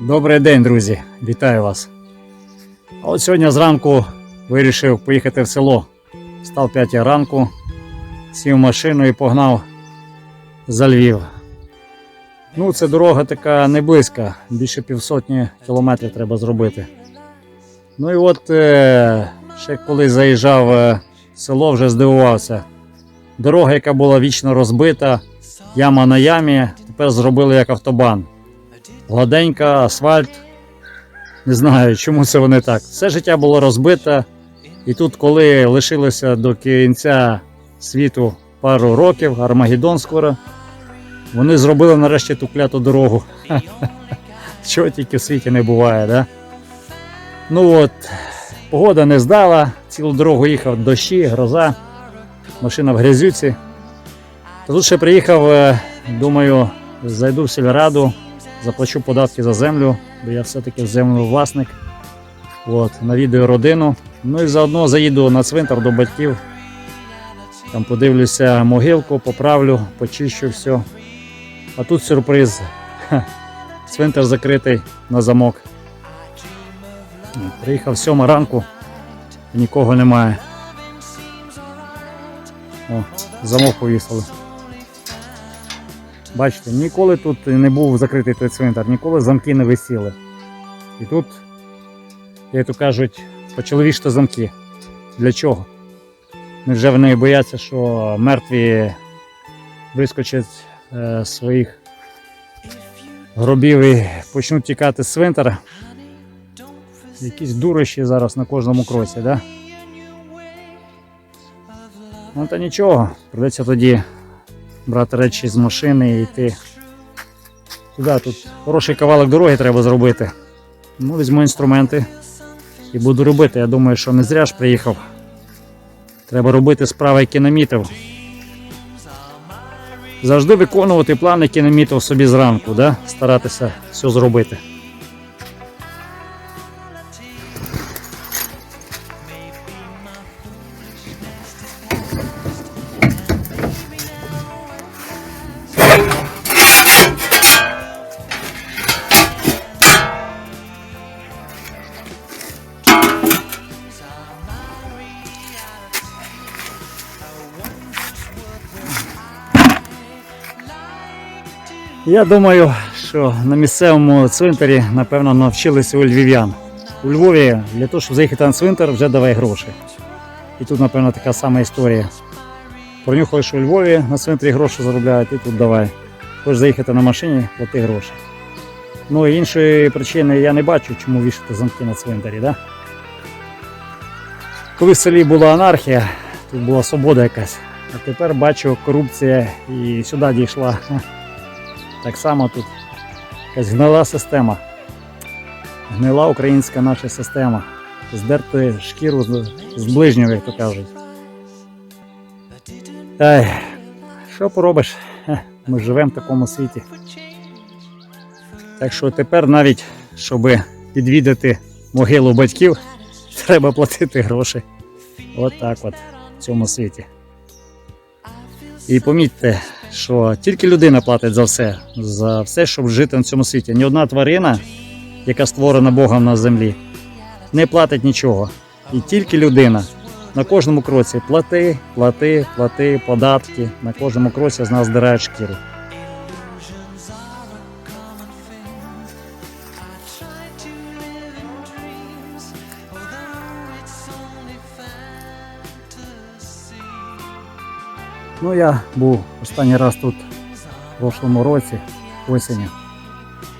Добрий день, друзі! Вітаю вас. От сьогодні зранку вирішив поїхати в село. Став 5 ранку, сів машину і погнав за Львів. Ну, це дорога така не близька, більше півсотні кілометрів треба зробити. Ну і от е, ще коли заїжджав е, в село, вже здивувався. Дорога, яка була вічно розбита, яма на ямі, тепер зробили як автобан. Гладенька, асфальт. Не знаю, чому це вони так. Все життя було розбите. І тут, коли лишилося до кінця світу пару років, Армагеддон скоро, вони зробили нарешті ту кляту дорогу. Чого тільки в світі не буває, да? Ну от, погода не здала, цілу дорогу їхав дощі, гроза, машина в грязюці. Та тут ще приїхав, е, думаю, зайду в сільраду, заплачу податки за землю, бо я все-таки землевласник. От, навідаю родину. Ну і заодно заїду на цвинтар до батьків. Там подивлюся могилку, поправлю, почищу все. А тут сюрприз. Ха, Цвинтар закритий на замок. Приїхав сьома ранку, нікого немає. О, замок повісили. Бачите, ніколи тут не був закритий той цвинтар, ніколи замки не висіли. І тут, як то кажуть, почали вішати замки. Для чого? Невже вони бояться, що мертві вискочать е, своїх гробів і почнуть тікати з цвинтара? Якісь дурощі зараз на кожному кроці, да? Ну та нічого, придеться тоді брати речі з машини і йти. Туди тут хороший кавалок дороги треба зробити. Ну, візьму інструменти і буду робити. Я думаю, що не зря ж приїхав. Треба робити справи, які намітив. Завжди виконувати плани, які намітив собі зранку, да? старатися все зробити. Я думаю, що на місцевому цвинтарі, напевно, навчилися у львів'ян. У Львові для того, щоб заїхати на цвинтар, вже давай гроші. І тут, напевно, така сама історія. Пронюхали, що у Львові на цвинтарі гроші заробляють, і тут давай. Хочеш заїхати на машині, плати гроші. Ну іншої причини я не бачу, чому вішати замки на цвинтарі. Да? Коли в селі була анархія, тут була свобода якась. А тепер бачу, корупція і сюди дійшла. Так само тут якась гнила система. Гнила українська наша система. Здерти шкіру з, ближнього, як то кажуть. Ай, що поробиш? Ми живемо в такому світі. Так що тепер навіть, щоб підвідати могилу батьків, треба платити гроші. От так от в цьому світі. І помітьте, що тільки людина платить за все, за все, щоб жити на цьому світі. Ні одна тварина, яка створена Богом на землі, не платить нічого. І тільки людина. На кожному кроці плати, плати, плати, податки. На кожному кроці з нас здирають шкіру. Ну, я був останній раз тут в прошлому році, осені.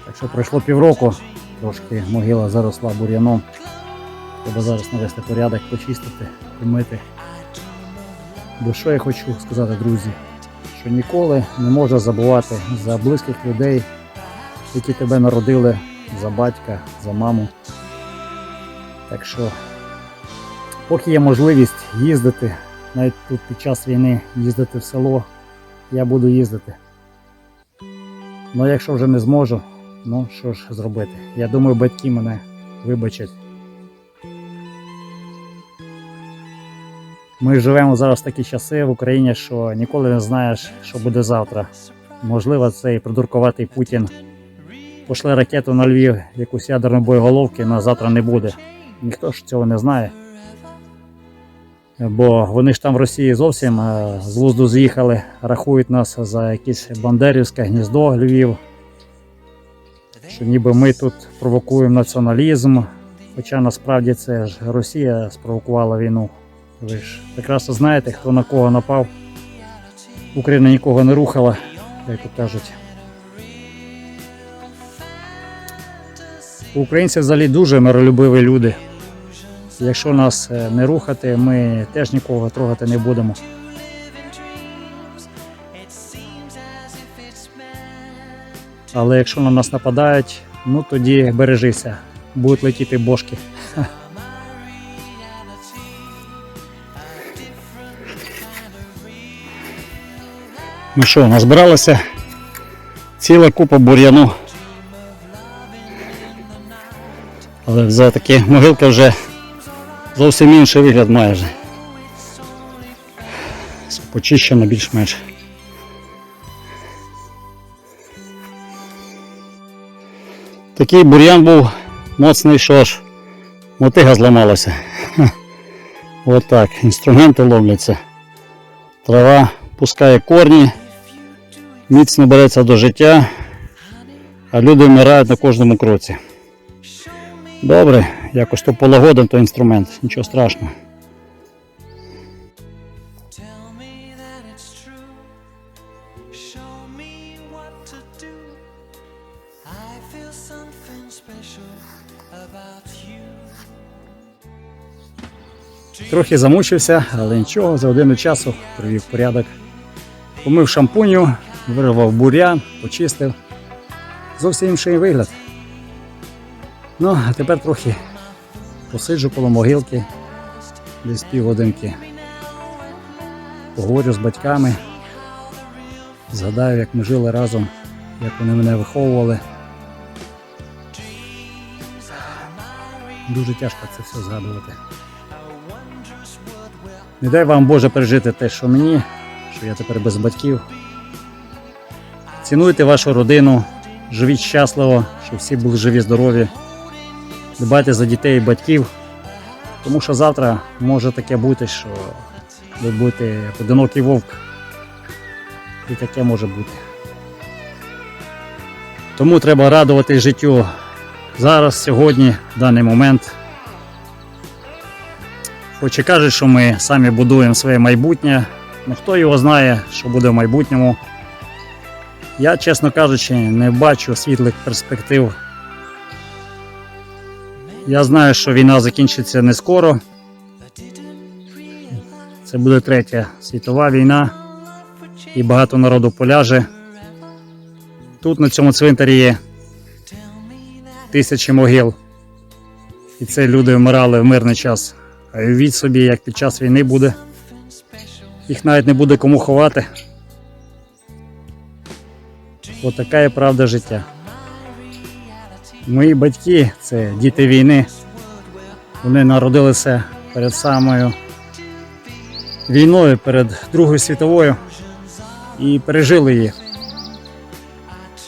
Так що пройшло півроку, трошки могила заросла бур'яном. Треба зараз навести порядок, почистити, помити. Бо що я хочу сказати, друзі, що ніколи не можна забувати за близьких людей, які тебе народили, за батька, за маму. Так що, поки є можливість їздити, навіть тут під час війни їздити в село, я буду їздити. Ну якщо вже не зможу, ну що ж зробити? Я думаю, батьки мене вибачать. Ми живемо зараз в такі часи в Україні, що ніколи не знаєш, що буде завтра. Можливо, цей придуркуватий Путін пошле ракету на Львів, якусь ядерну боєголовки, на завтра не буде. Ніхто ж цього не знає. Бо вони ж там в Росії зовсім е, з глузду з'їхали, рахують нас за якесь бандерівське гніздо Львів. Що ніби ми тут провокуємо націоналізм. Хоча насправді це ж Росія спровокувала війну. Ви ж прекрасно знаєте, хто на кого напав. Україна нікого не рухала, як то кажуть. Українці взагалі дуже миролюбиві люди. Якщо нас е, не рухати, ми теж нікого трогати не будемо. Але якщо на нас нападають, ну тоді бережися, будуть летіти бошки. Ну що, назбиралася ціла купа бур'яну. Але за таки могилка вже зовсім інший вигляд має вже. Почищена більш-менш. Такий бур'ян був моцний, що аж мотига зламалася. Отак, інструменти ловляться. Трава пускає корні, міцно береться до життя, а люди вмирають на кожному кроці. Добре, якось то полагодим той інструмент, нічого страшного. Трохи замучився, але нічого, за годину часу привів порядок. Помив шампуню, вирвав бур'ян, почистив. Зовсім інший вигляд. Ну, а тепер трохи посиджу коло могилки, десь півгодинки. Поговорю з батьками, згадаю, як ми жили разом, як вони мене виховували. Дуже тяжко це все згадувати. Не дай вам Боже пережити те, що мені, що я тепер без батьків. Цінуйте вашу родину, живіть щасливо, щоб всі були живі, здорові. Дбайте за дітей і батьків, тому що завтра може таке бути, що ви будете одинокий вовк. І таке може бути. Тому треба радувати життю зараз, сьогодні, в даний момент. Хоч і кажуть, що ми самі будуємо своє майбутнє, ну хто його знає, що буде в майбутньому. Я, чесно кажучи, не бачу світлих перспектив. Я знаю, що війна закінчиться не скоро. Це буде третя світова війна, і багато народу поляже. Тут на цьому цвинтарі є тисячі могил. І це люди вмирали в мирний час. А уявіть собі, як під час війни буде. Їх навіть не буде кому ховати. От така є правда життя. Мої батьки це діти війни. Вони народилися перед самою війною, перед Другою світовою і пережили її.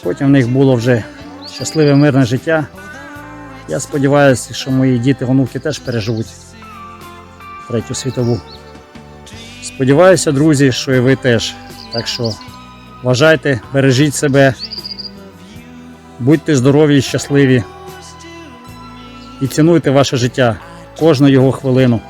Потім в них було вже щасливе мирне життя. Я сподіваюся, що мої діти, онуки теж переживуть Третю світову. Сподіваюся, друзі, що і ви теж. Так що вважайте, бережіть себе, будьте здорові і щасливі і цінуйте ваше життя, кожну його хвилину.